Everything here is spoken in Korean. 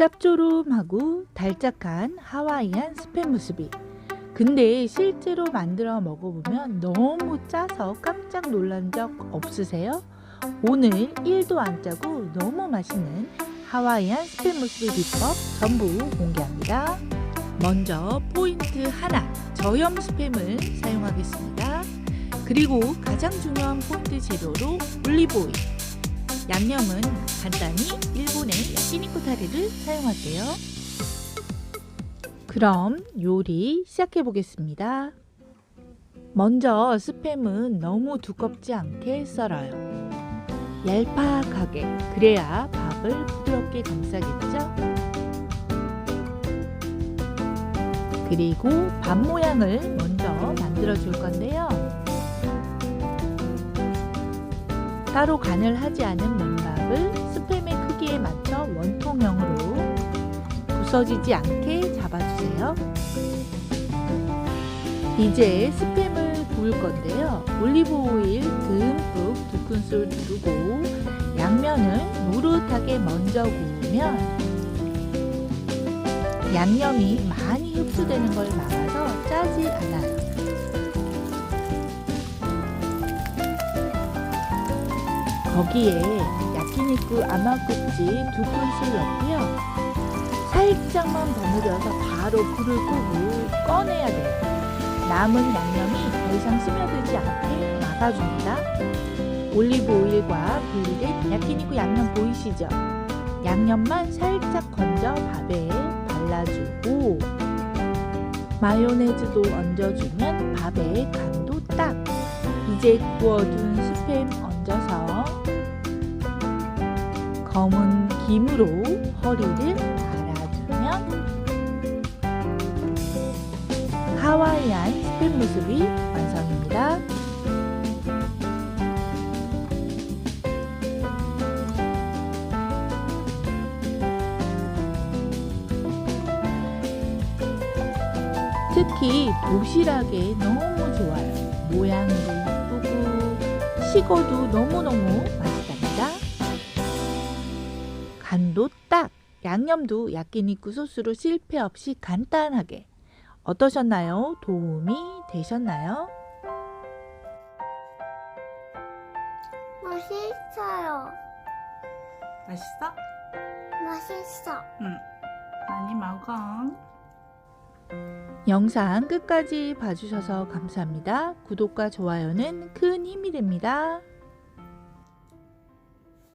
짭조름하고 달짝한 하와이안 스팸 무스비. 근데 실제로 만들어 먹어보면 너무 짜서 깜짝 놀란 적 없으세요? 오늘 1도 안 짜고 너무 맛있는 하와이안 스팸 무스비 비법 전부 공개합니다. 먼저 포인트 하나, 저염 스팸을 사용하겠습니다. 그리고 가장 중요한 포인트 재료로 올리브오일. 양념은 간단히 일본의 타레를 사용할게요. 그럼 요리 시작해 보겠습니다. 먼저 스팸은 너무 두껍지 않게 썰어요. 얄팍하게 그래야 밥을 부드럽게 감싸겠죠? 그리고 밥 모양을 먼저 만들어 줄 건데요. 따로 간을 하지 않은 맨밥을 스팸의 크기에 맞춰 원통형으로 부서지지 않게 잡아주세요. 이제 스팸을 구울 건데요. 올리브 오일 듬뿍 두 큰술 두르고 양면을 노릇하게 먼저 구우면 양념이 많이 흡수되는 걸 막아서 짜지 않아요. 거기에 야키니쿠 아마꼬치 두 큰술 넣고요. 살짝만 버무려서 바로 불을 끄고 꺼내야 돼요. 남은 양념이 더 이상 스며들지 않게 막아줍니다. 올리브 오일과 분리된 야키니쿠 양념 보이시죠? 양념만 살짝 건져 밥에 발라주고 마요네즈도 얹어주면 밥에 간도 딱. 이제 구워둔 스팸 검은 김으로 허리를 갈아주면 하와이안 스팸 모습이 완성입니다. 특히 도시락에 너무 좋아요. 모양도 예쁘고 식어도 너무너무 맛있답니다. 간도 딱! 양념도 야끼니쿠 소스로 실패 없이 간단하게. 어떠셨나요? 도움이 되셨나요? 맛있어요. 맛있어? 맛있어. 응. 많이 먹어. 영상 끝까지 봐주셔서 감사합니다. 구독과 좋아요는 큰 힘이 됩니다.